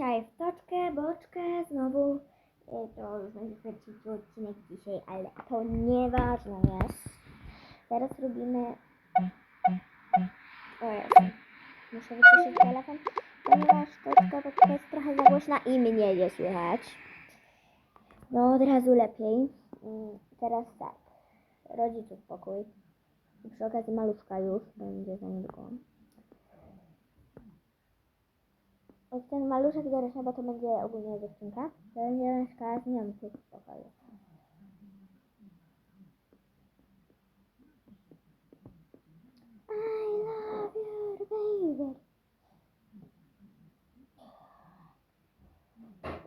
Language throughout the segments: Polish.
dzisiaj w toczkę, boczkę, znowu. Y, To już będzie trzeci odcinek dzisiaj, ale to nieważne jest. Teraz robimy... O. Muszę wyciszyć telefon, ponieważ toczka, boczka jest trochę za głośna i mnie nie słychać. No od razu lepiej. Mm, Teraz tak. Rodziców pokój. I przy okazji maluszka już będzie za niedługo. Jak ten maluszek dorosła, bo to będzie ogólnie dziewczynka, to będzie mieszkała z nią w pokoju. I love you, baby.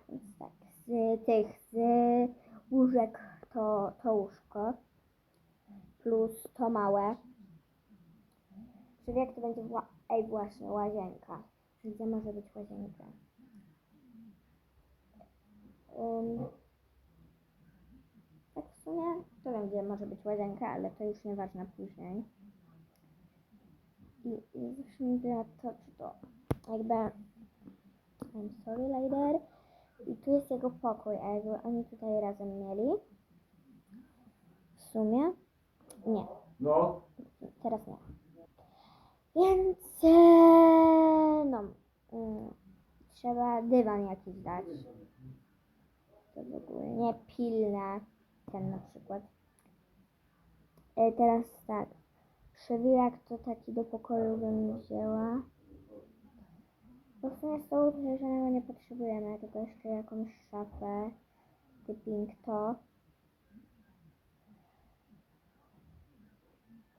Więc tak, z tych, z łóżek to, to łóżko plus to małe. Czyli jak to będzie, wła- ej właśnie, łazienka. Gdzie może być łazienka? Ym, tak w sumie, to wiem gdzie może być łazienka, ale to już nieważne później. I, i zacznijmy na to, czy to jakby I'm sorry later. I tu jest jego pokój, a jakby oni tutaj razem mieli. W sumie nie. No, Teraz nie. Więc e, trzeba dywan jakiś dać. To w ogóle nie pilne. Ten na przykład. E, teraz tak. Przewijak to taki do pokoju bym wzięła. Bo w sumie stołu żadnego nie potrzebujemy, tylko jeszcze jakąś szafę. Typing to.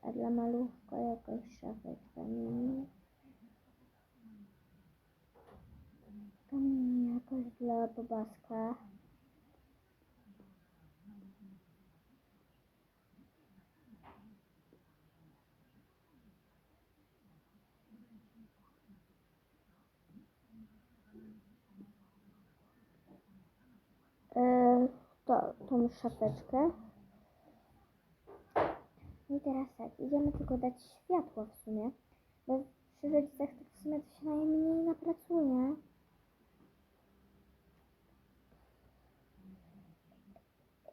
A dla maluchka jakaś szafeczka mini. Jakaś dla bobaska. Yy, to, tą szafeczkę. I teraz tak, idziemy tylko dać światło w sumie, bo przy rodzicach tak w sumie to się najmniej napracuje.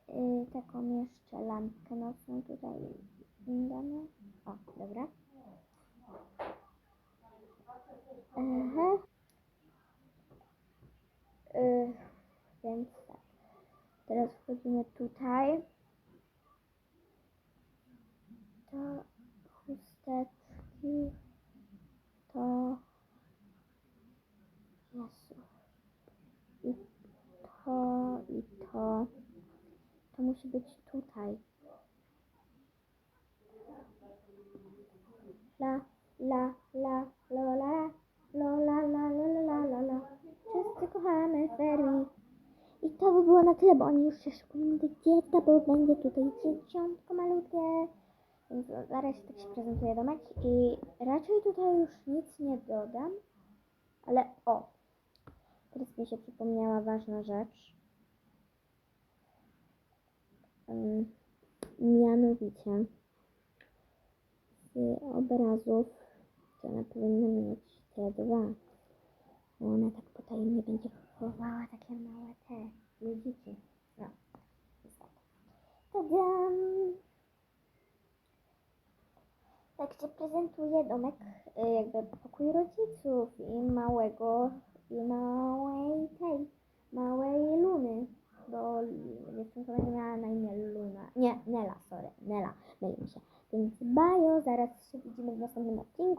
Yy, taką jeszcze lampkę nocną tutaj damy. O, dobra. Aha. Yy, więc tak. Teraz wchodzimy tutaj. to chusteczki, to Jezu. I to, i to. Musi być tutaj. La, la, la, lola, lola, la, la, la, la, la. Wszyscy kochamy Fermi. I to by było na tyle, bo oni już się szykują do dziecka, bo będzie tutaj dzieciątko malutkie. Więc zaraz tak się prezentuje domek i raczej tutaj już nic nie dodam. Ale o, teraz mi się przypomniała ważna rzecz. Mianowicie z obrazów, to one powinny mieć te dwa, ona tak potajemnie będzie chowała takie małe te ludziki. No. Tadam! Tak się prezentuje domek, y, jakby pokój rodziców i małego, bo dziewczynka będzie miała na imię Luna. Nie, Nela, sorry, Nela, myli mi się. Więc bajo, zaraz się widzimy w następnym odcinku.